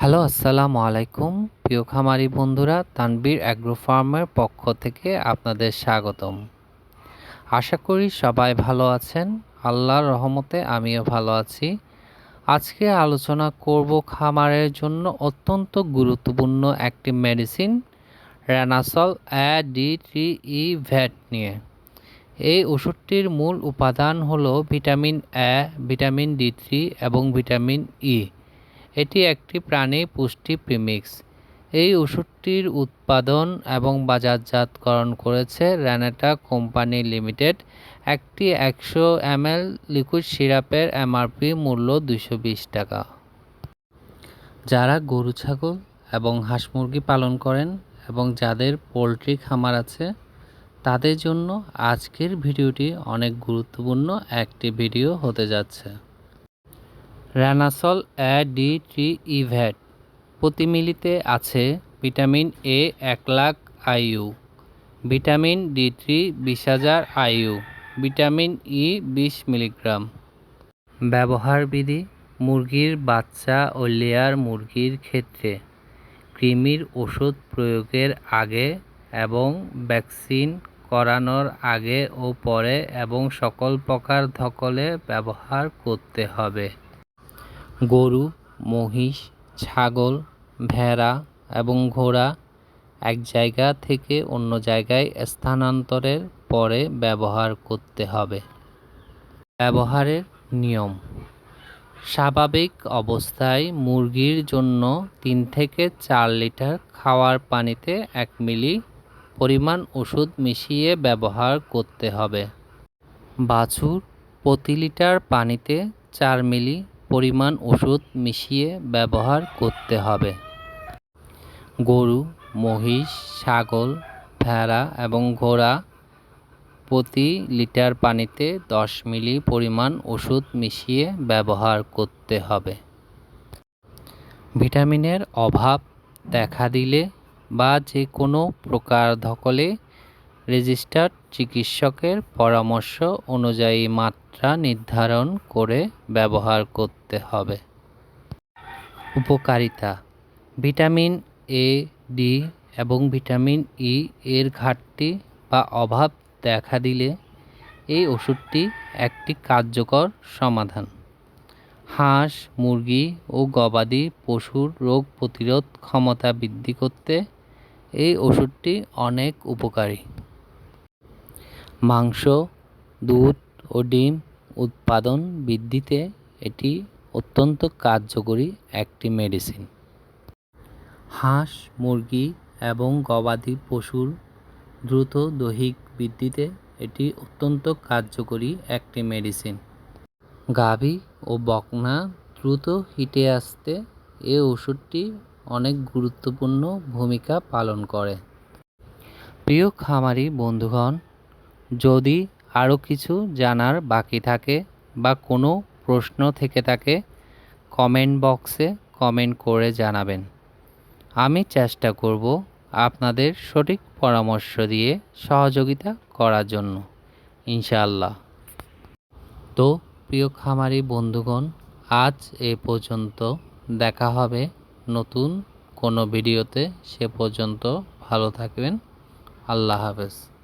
Hello, আসসালামু আলাইকুম। প্রিয় খামারি বন্ধুরা তানবীর অ্যাগ্রো ফার্মের পক্ষ থেকে আপনাদের স্বাগতম। আশা করি সবাই ভালো আছেন। আল্লাহর রহমতে আমিও ভালো আছি। আজকে আলোচনা করব খামারের জন্য অত্যন্ত গুরুত্বপূর্ণ একটি মেডিসিন র্যানাসল ই ভ্যাট নিয়ে। এই ওষুধটির মূল উপাদান হলো vitamin A vitamin D three এবং ভিটামিন ই এটি একটি প্রাণী পুষ্টি প্রিমিক্স। এই ওষুধটির উৎপাদন এবং বাজারজাতকরণ করেছে র্যানেটা কোম্পানি লিমিটেড। একটি একশো এমএল লিকুইড সিরাপের এমআরপি মূল্য দুশো বিশ টাকা। যারা গরু, ছাগল এবং হাঁস মুরগি পালন করেন এবং যাদের পোলট্রি খামার আছে, তাদের জন্য আজকের ভিডিওটি অনেক গুরুত্বপূর্ণ একটি ভিডিও হতে যাচ্ছে। র্যানাসল এ ডি টি ইভ্যাট প্রতি মিলিতে আছে ভিটামিন এ এক lakh IU, vitamin D three বিশ হাজার আইইউ, ভিটামিন ই বিশ মিলিগ্রাম। ব্যবহার বিধি, মুরগির বাচ্চা ও লেয়ার মুরগির ক্ষেত্রে কৃমির ওষুধ প্রয়োগের আগে এবং ভ্যাকসিন করানোর আগে ও পরে এবং সকল প্রকার ধকলে ব্যবহার করতে হবে। গরু, মহিষ, ছাগল, ভেড়া এবং ঘোড়া এক জায়গা থেকে অন্য জায়গায় স্থানান্তরের পরে ব্যবহার করতে হবে। ব্যবহারের নিয়ম। স্বাভাবিক অবস্থায় মুরগির জন্য তিন থেকে চার লিটার খাওয়ার পানিতে এক মিলি পরিমাণ ওষুধ মিশিয়ে ব্যবহার করতে হবে। বাছুর প্রতি লিটার পানিতে চার মিলি পরিমাণ ওষুধ মিশিয়ে ব্যবহার করতে হবে। গরু, মহিষ, ছাগল, ভেড়া এবং ঘোড়া প্রতি লিটার পানিতে দশ মিলি পরিমাণ ওষুধ মিশিয়ে ব্যবহার করতে হবে। ভিটামিনের অভাব দেখা দিলে বা যে কোনো প্রকার ধকলে রেজিস্টার্ড চিকিৎসকের পরামর্শ অনুযায়ী মাত্রা নির্ধারণ করে ব্যবহার করতে হবে। উপকারিতা, ভিটামিন এ ডি এবং ভিটামিন ই এর ঘাটতি বা অভাব দেখা দিলে এই ওষুধটি একটি কার্যকর সমাধান। হাঁস, মুরগি ও গবাদি পশুর রোগ প্রতিরোধ ক্ষমতা বৃদ্ধি করতে এই ওষুধটি অনেক উপকারী। মাংস, দুধ ও ডিম উৎপাদন বৃদ্ধিতে এটি অত্যন্ত কার্যকরী একটি মেডিসিন হাঁস, মুরগি এবং গবাদি পশুর দ্রুত দৈহিক বৃদ্ধিতে এটি অত্যন্ত কার্যকরী একটি মেডিসিন গাভী ও বকনা দ্রুত হিটে আসতে এ ওষুধটি অনেক গুরুত্বপূর্ণ ভূমিকা পালন করে। প্রিয় খামারি বন্ধুগণ যদি আরও কিছু জানার বাকি থাকে বা কোনো প্রশ্ন থেকে থাকে কমেন্ট বক্সে কমেন্ট করে জানাবেন। আমি চেষ্টা করব আপনাদের সঠিক পরামর্শ দিয়ে সহযোগিতা করার জন্য, ইনশাআল্লাহ। তো প্রিয় খামারি বন্ধুগণ, আজ এ পর্যন্ত। দেখা হবে নতুন কোনো ভিডিওতে। সে পর্যন্ত ভালো থাকবেন। আল্লাহ হাফেজ।